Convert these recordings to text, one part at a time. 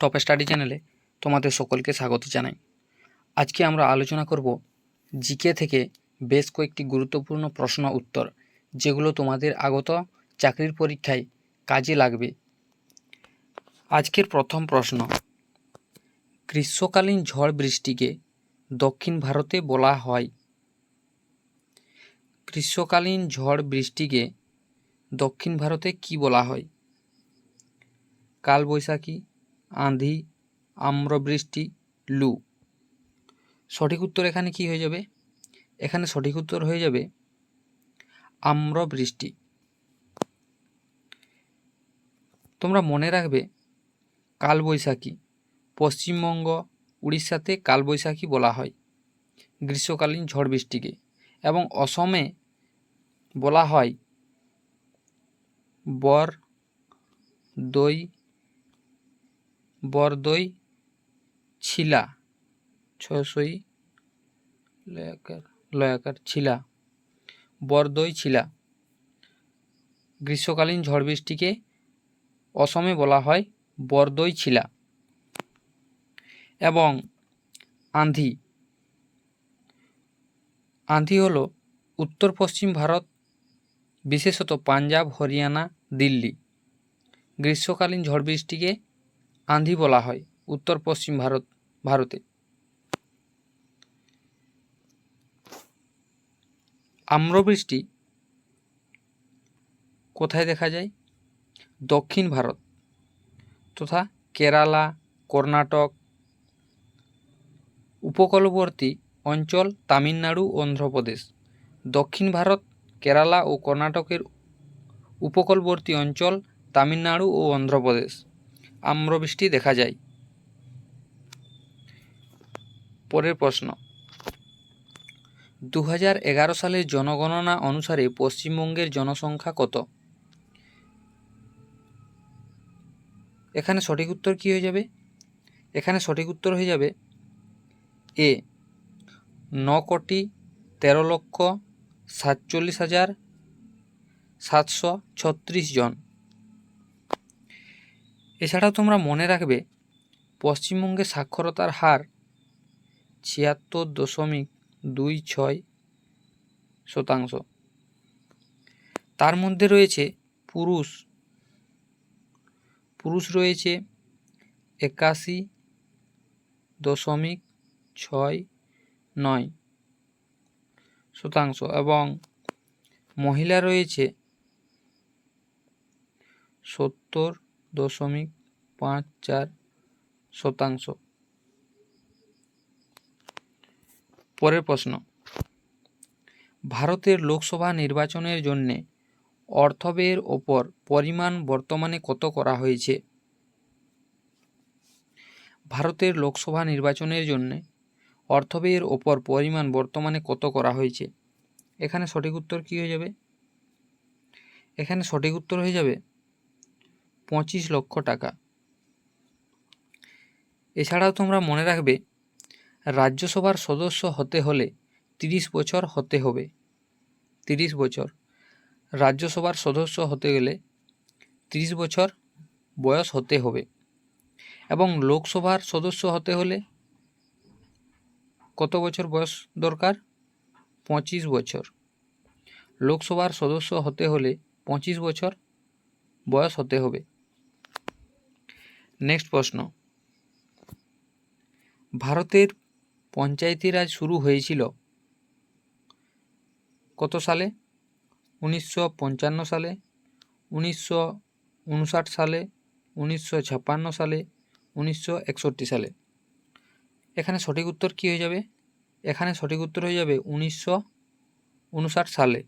Top study চ্যানেলে তোমাদের সকলকে স্বাগত জানাই। আজকে আমরা আলোচনা করব জিকে থেকে বেশ কয়েকটি গুরুত্বপূর্ণ প্রশ্ন উত্তর, যেগুলো তোমাদের আগত চাকরির পরীক্ষায় কাজে লাগবে। আজকের প্রথম প্রশ্ন, গ্রীষ্মকালীন ঝড় বৃষ্টিকে দক্ষিণ ভারতে বলা হয়। গ্রীষ্মকালীন ঝড় বৃষ্টিকে দক্ষিণ ভারতে কি বলা হয়? কালবৈশাখী আঁধি, আম্রবৃষ্টি, লু। সঠিক উত্তর এখানে কি হয়ে যাবে? এখানে সঠিক উত্তর হয়ে যাবে আম্রবৃষ্টি। তোমরা মনে রাখবে কালবৈশাখী। পশ্চিমবঙ্গ, উড়িষ্যাতে কালবৈশাখী বলা হয় গ্রীষ্মকালীন ঝড় বৃষ্টিকে এবং অসমে বলা হয় বর দই বরদই ছিলা ছয়শই লয়াকার লয়াকার ছিলা, বরদই ছিলা। গ্রীষ্মকালীন ঝড় বৃষ্টিকে অসমে বলা হয় বরদই ছিলা। এবং আঁধি আঁধি হলো উত্তর পশ্চিম ভারত, বিশেষত পাঞ্জাব, হরিয়ানা, দিল্লি। গ্রীষ্মকালীন ঝড় বৃষ্টিকে আঁধি বলা হয়, উত্তর পশ্চিম ভারত, ভারতে। আম্রবৃষ্টি কোথায় দেখা যায়? দক্ষিণ ভারত তথা কেরালা, কর্ণাটক, উপকূলবর্তী অঞ্চল তামিলনাড়ু, অন্ধ্রপ্রদেশ। দক্ষিণ ভারত, কেরালা ও কর্ণাটকের উপকূলবর্তী অঞ্চল তামিলনাড়ু ও অন্ধ্রপ্রদেশ। আম্রবৃষ্টি দেখা যায়। পরের প্রশ্ন। দু এগারো সালের জনগণনা অনুসারে পশ্চিমবঙ্গের জনসংখ্যা কত? এখানে সঠিক উত্তর কী হয়ে যাবে? এখানে সঠিক উত্তর হয়ে যাবে এ, ন কোটি তেরো লক্ষ সাতচল্লিশ হাজার সাতশো ছত্রিশ জন। এছাড়াও তোমরা মনে রাখবে, পশ্চিমবঙ্গে সাক্ষরতার হার ছিয়াত্তর দশমিক দুই ছয় শতাংশ। তার মধ্যে রয়েছে পুরুষ। পুরুষ রয়েছে একাশি দশমিক ছয় নয় শতাংশ এবং মহিলা রয়েছে সত্তর দশমিক পাঁচ চার শতাংশ। পরের প্রশ্ন, ভারতের লোকসভা নির্বাচনের জন্যে অর্থব্যয়ের ওপর পরিমাণ বর্তমানে কত করা হয়েছে? ভারতের লোকসভা নির্বাচনের জন্য অর্থব্যয়ের ওপর পরিমাণ বর্তমানে কত করা হয়েছে? এখানে সঠিক উত্তর কী হয়ে যাবে? এখানে সঠিক উত্তর হয়ে যাবে পঁচিশ লক্ষ টাকা। এছাড়াও তোমরা মনে রাখবে, রাজ্যসভার সদস্য হতে হলে তিরিশ বছর হতে হবে। তিরিশ বছর। রাজ্যসভার সদস্য হতে গেলে তিরিশ বছর বয়স হতে হবে। এবং লোকসভার সদস্য হতে হলে কত বছর বয়স দরকার? পঁচিশ বছর। লোকসভার সদস্য হতে হলে পঁচিশ বছর বয়স হতে হবে। নেক্সট প্রশ্ন। ভারতের পঞ্চায়েতি রাজ শুরু হয়েছিল কত সালে? উনিশশো পঞ্চান্ন সালে, উনিশশো উনষাট সালে, উনিশশো ছাপ্পান্ন সালে, উনিশশো একষট্টি সালে। এখানে সঠিক উত্তর কী হয়ে যাবে? এখানে সঠিক উত্তর হয়ে যাবে উনিশশো উনষাট সালে।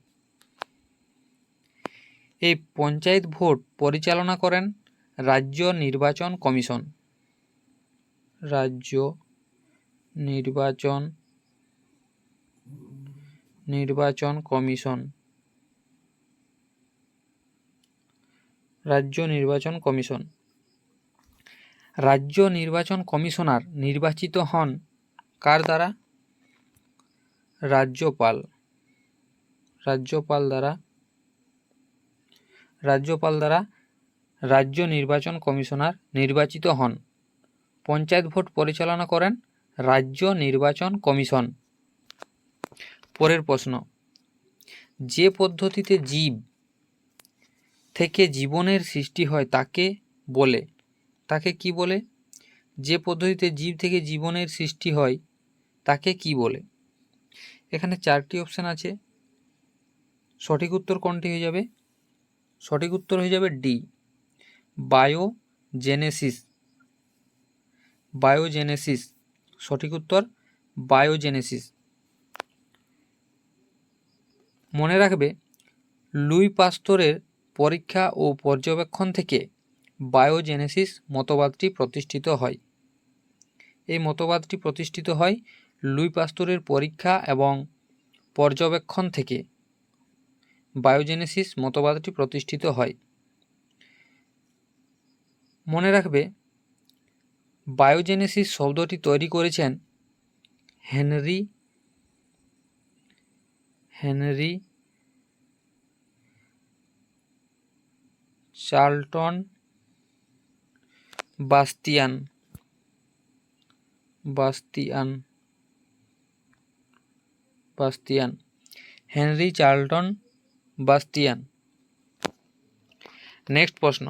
এই পঞ্চায়েত ভোট পরিচালনা করেন রাজ্য নির্বাচন কমিশন। রাজ্য নির্বাচন নির্বাচন কমিশন। রাজ্য নির্বাচন কমিশন। রাজ্য নির্বাচন কমিশনার নির্বাচিত হন কার দ্বারা? রাজ্যপাল। রাজ্যপাল দ্বারা। রাজ্যপাল দ্বারা রাজ্য নির্বাচন কমিশনার নির্বাচিত হন। পঞ্চায়েত ভোট পরিচালনা করেন রাজ্য নির্বাচন কমিশন। পরের প্রশ্ন, যে পদ্ধতিতে জীব থেকে জীবনের সৃষ্টি হয় তাকে বলে। তাকে কি বলে? যে পদ্ধতিতে জীব থেকে জীবনের সৃষ্টি হয় তাকে কি বলে? এখানে চারটি অপশান আছে। সঠিক উত্তর কোনটি হয়ে যাবে? সঠিক উত্তর হয়ে যাবে ডি। বায়োজেনেসিস। বায়োজেনেসিস, সঠিক উত্তর বায়োজেনেসিস। মনে রাখবে, লুই পাস্তরের পরীক্ষা ও পর্যবেক্ষণ থেকে বায়োজেনেসিস মতবাদটি প্রতিষ্ঠিত হয়। এই মতবাদটি প্রতিষ্ঠিত হয় লুই পাস্তরের পরীক্ষা এবং পর্যবেক্ষণ থেকে। বায়োজেনেসিস মতবাদটি প্রতিষ্ঠিত হয়। মনে রাখবে, বায়োজেনেসিস শব্দটি তৈরি করেছেন Henry Henry Charlton Bastian Bastian Bastian, Henry Charlton Bastian. Next প্রশ্ন।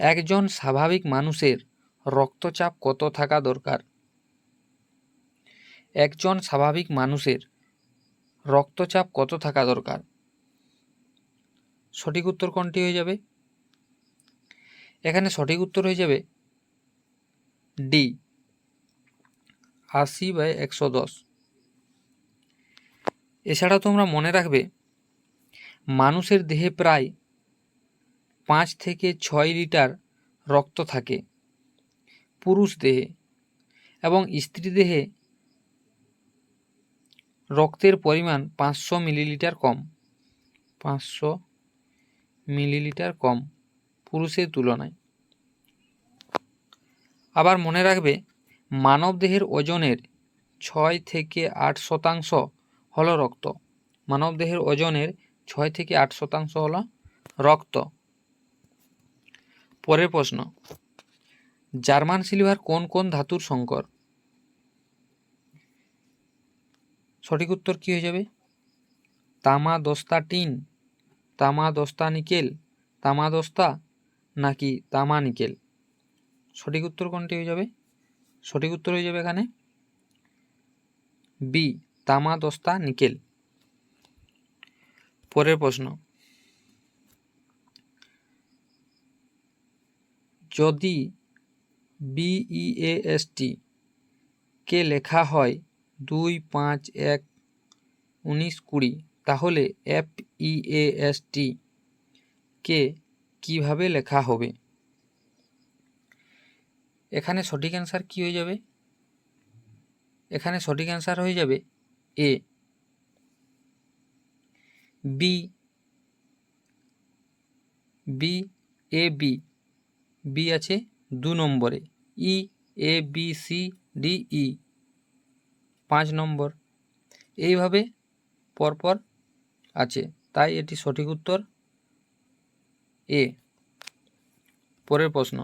একজন স্বাভাবিক মানুষের রক্তচাপ কত থাকা দরকার? একজন স্বাভাবিক মানুষের রক্তচাপ কত থাকা দরকার? সঠিক উত্তর কোনটি হয়ে যাবে? এখানে সঠিক উত্তর হয়ে যাবে ডি, আশি বাই একশো দশ। এছাড়া তোমরা মনে রাখবে, মানুষের দেহে প্রায় পাঁচ থেকে ছয় লিটার রক্ত থাকে পুরুষ দেহে এবং স্ত্রী দেহে রক্তের পরিমাণ পাঁচশো মিলিলিটার কম। পাঁচশো মিলিলিটার কম পুরুষের তুলনায়। আবার মনে রাখবে মানবদেহের ওজনের ছয় থেকে আট শতাংশ হলো রক্ত। মানবদেহের ওজনের ছয় থেকে আট শতাংশ হলো রক্ত। পরের প্রশ্ন। জার্মান সিলভার কোন কোন ধাতুর সংকর? সঠিক উত্তর কী হয়ে যাবে? তামা দস্তা টিন তামা দস্তা নিকেল তামা দস্তা নাকি তামা নিকেল সঠিক উত্তর কোনটি হয়ে যাবে? সঠিক উত্তর হয়ে যাবে এখানে। বি তামা দস্তা নিকেল পরের প্রশ্ন। যদি বিইএএসটি কে লেখা হয় দুই পাঁচ এক উনিশ কুড়ি, তাহলে এফ ইএএসটি কে কীভাবে লেখা হবে? এখানে সঠিক অ্যান্সার কী হয়ে যাবে? এখানে সঠিক অ্যান্সার হয়ে যাবে A B B A B B আছে দু নম্বরে। E, A, B, C, D, E. পাঁচ নম্বর। এইভাবে পরপর আছে। তাই এটি সঠিক উত্তর এ। পরের প্রশ্ন।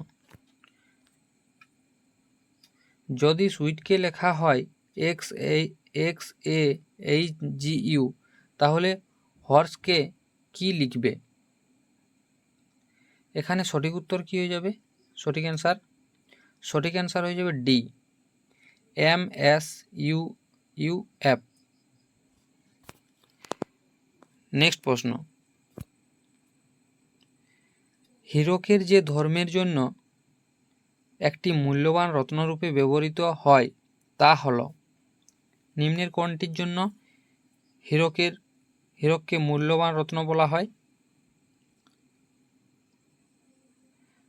যদি সুইটকে লেখা হয় X A X A H G U তাহলে হর্সকে কি লিখবে? এখানে সঠিক উত্তর কী হয়ে যাবে? সঠিক অ্যান্সার সঠিক অ্যান্সার হয়ে যাবে D M S U U F next প্রশ্ন. হীরকের যে ধর্মের জন্য একটি মূল্যবান রত্নরূপে ব্যবহৃত হয়, তা হল নিম্নের কোনটির জন্য হীরকের, হীরককে মূল্যবান রত্ন বলা হয়?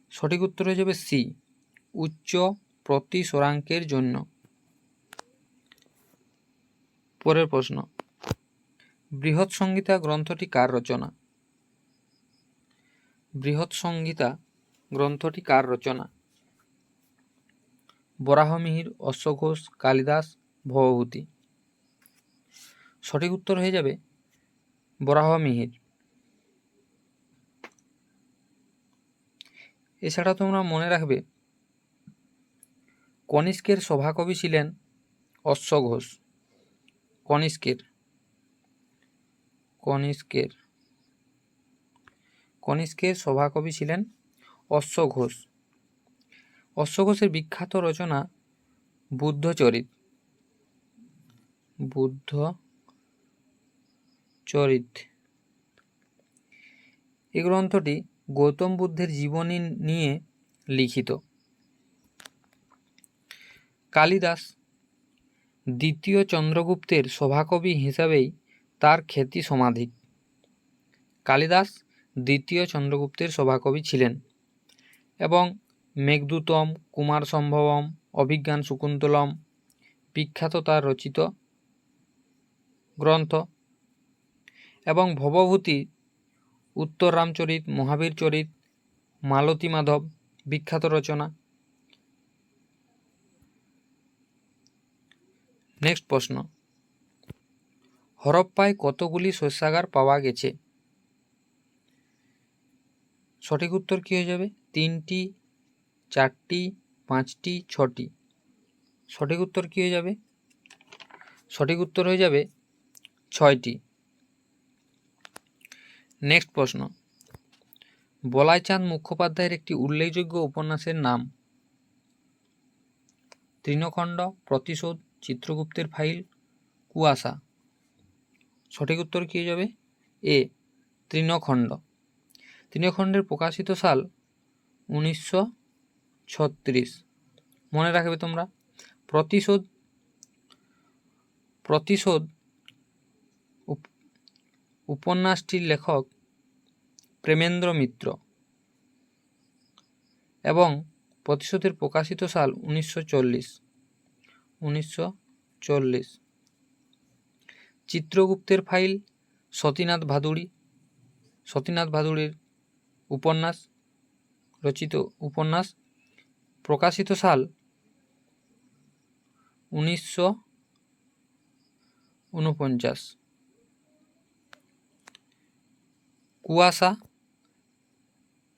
সঠিক উত্তর হয়ে যাবে সি, উচ্চ প্রতিসরাঙ্কের জন্য। পরের প্রশ্ন, বৃহৎ সংহিতা গ্রন্থটি কার রচনা? বৃহৎ সংহিতা গ্রন্থটি কার রচনা? বরাহমিহির অশ্বঘোষ কালিদাস, ভবভূতি। সঠিক উত্তর হয়ে যাবে বরাহমিহির এছাড়া তোমরা মনে রাখবে, কনিষ্কের সভাকবি ছিলেন অশ্ব ঘোষ। কনিষ্কের কনিষ্কের কনিষ্কের সভাকবি ছিলেন অশ্ব ঘোষ। অশ্ব ঘোষের বিখ্যাত রচনা বুদ্ধচরিত। বুদ্ধ চরিত এই গ্রন্থটি গৌতম বুদ্ধের জীবনী নিয়ে লিখিত। কালিদাস দ্বিতীয় চন্দ্রগুপ্তের সভাকবি হিসাবেই তার খ্যাতি সমাধিক কালিদাস দ্বিতীয় চন্দ্রগুপ্তের সভাকবি ছিলেন এবং মেঘদূতম কুমার সম্ভবম অভিজ্ঞান শকুন্তলম বিখ্যাত তার রচিত গ্রন্থ এবং ভবভূতি উত্তর রামচরিত মহাবীর চরিত, মালতী মাধব, বিখ্যাত রচনা। নেক্সট প্রশ্ন। হরপ্পায় কতগুলি শস্যাগার পাওয়া গেছে? সঠিক উত্তর কী হয়ে যাবে? তিনটি, চারটি, পাঁচটি, ছটি। সঠিক উত্তর কী হয়ে যাবে? সঠিক উত্তর হয়ে যাবে ছয়টি। নেক্সট প্রশ্ন। বলাইচাঁদ মুখোপাধ্যায়ের একটি উল্লেখযোগ্য উপন্যাসের নাম। তৃণখণ্ড, প্রতিশোধ, চিত্রগুপ্তের ফাইল, কুয়াশা। সঠিক উত্তর কী যাবে? এ, তৃণখণ্ড। তৃণখণ্ডের প্রকাশিত সাল উনিশশো ছত্রিশ। মনে রাখবে তোমরা। প্রতিশোধ প্রতিশোধ উপন্যাসটির লেখক প্রেমেন্দ্র মিত্র এবং প্রতিশোধের প্রকাশিত সাল উনিশশো চল্লিশ। উনিশশো চল্লিশ। চিত্রগুপ্তের ফাইল সতীনাথ ভাদুড়ি। সতীনাথ ভাদুড়ির উপন্যাস, রচিত উপন্যাস, প্রকাশিত সাল উনিশশো উনপঞ্চাশ কুয়াশা,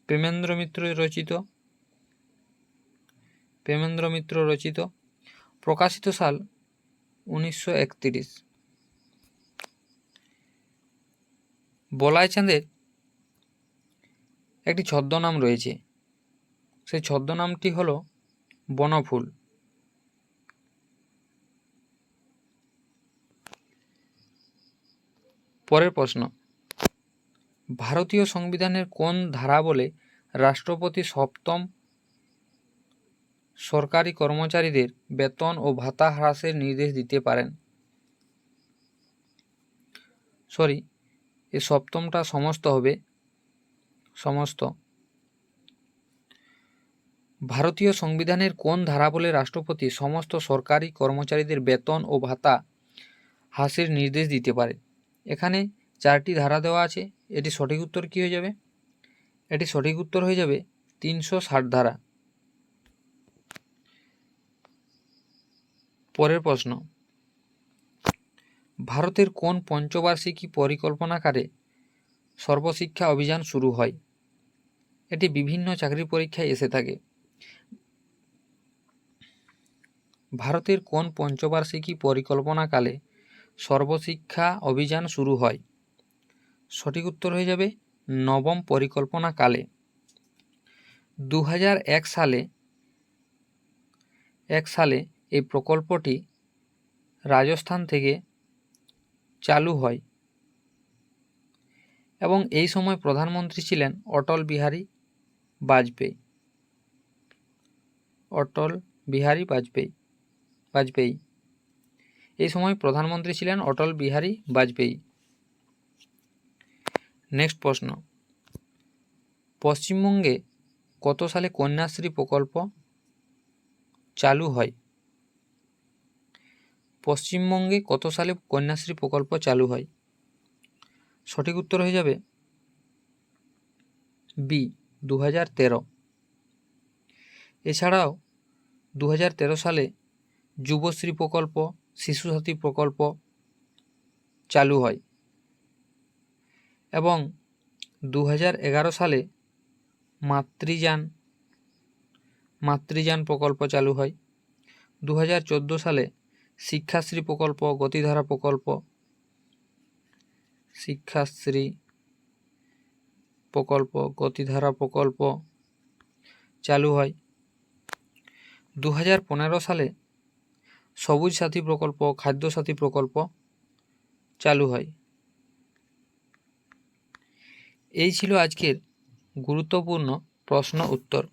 প্রেমেন্দ্র মিত্র রচিত, প্রেমেন্দ্র মিত্র রচিত, প্রকাশিত সাল উনিশশো একতিরিশ। বলাইচাঁদের একটি ছদ্মনাম রয়েছে। সেই ছদ্মনামটি হলো বনফুল। পরের প্রশ্ন। ভারতীয় সংবিধানের কোন ধারা বলে রাষ্ট্রপতি সপ্তম সরকারি কর্মচারীদের বেতন ও ভাতা হ্রাসের নির্দেশ দিতে পারেন? সরি, এ সপ্তমটা সমস্ত হবে। সমস্ত। ভারতীয় সংবিধানের কোন ধারা বলে রাষ্ট্রপতি সমস্ত সরকারি কর্মচারীদের বেতন ও ভাতা হ্রাসের নির্দেশ দিতে পারে? এখানে চারটি ধারা দেওয়া আছে। এটি সঠিক উত্তর কী হয়ে যাবে? এটি সঠিক উত্তর হয়ে যাবে তিনশো ষাট ধারা। পরের প্রশ্ন। ভারতের কোন পঞ্চবার্ষিকী পরিকল্পনাকারে সর্বশিক্ষা অভিযান শুরু হয়? এটি বিভিন্ন চাকরি পরীক্ষায় এসে থাকে। ভারতের কোন পঞ্চবার্ষিকী পরিকল্পনাকালে সর্বশিক্ষা অভিযান শুরু হয়? সঠিক উত্তর হয়ে যাবে নবম পরিকল্পনাকালে। দু এক সালে এক সালে এই প্রকল্পটি রাজস্থান থেকে চালু হয় এবং এই সময় প্রধানমন্ত্রী ছিলেন অটল বিহারী বাজপেয়ী। অটল বিহারী বাজপেয়ী বাজপেয়ী। এই সময় প্রধানমন্ত্রী ছিলেন অটল বিহারী বাজপেয়ী। নেক্সট প্রশ্ন। পশ্চিমবঙ্গে কত সালে কন্যাশ্রী প্রকল্প চালু হয়? পশ্চিমবঙ্গে কত সালে কন্যাশ্রী প্রকল্প চালু হয়? সঠিক উত্তর হয়ে যাবে বি দু হাজার তেরো। এছাড়াও দু হাজার তেরো সালে যুবশ্রী প্রকল্প, শিশুসাথী প্রকল্প চালু হয়। এবং দু হাজার এগারো সালে মাতৃযান মাতৃযান প্রকল্প চালু হয়। দু হাজার চোদ্দ সালে শিক্ষাশ্রী প্রকল্প, গতিধারা প্রকল্প, শিক্ষাশ্রী প্রকল্প, গতিধারা প্রকল্প চালু হয়। দু হাজার পনেরো সালে সবুজ সাথী প্রকল্প, খাদ্য সাথী প্রকল্প চালু হয়। এই ছিল আজকের গুরুত্বপূর্ণ প্রশ্ন উত্তর।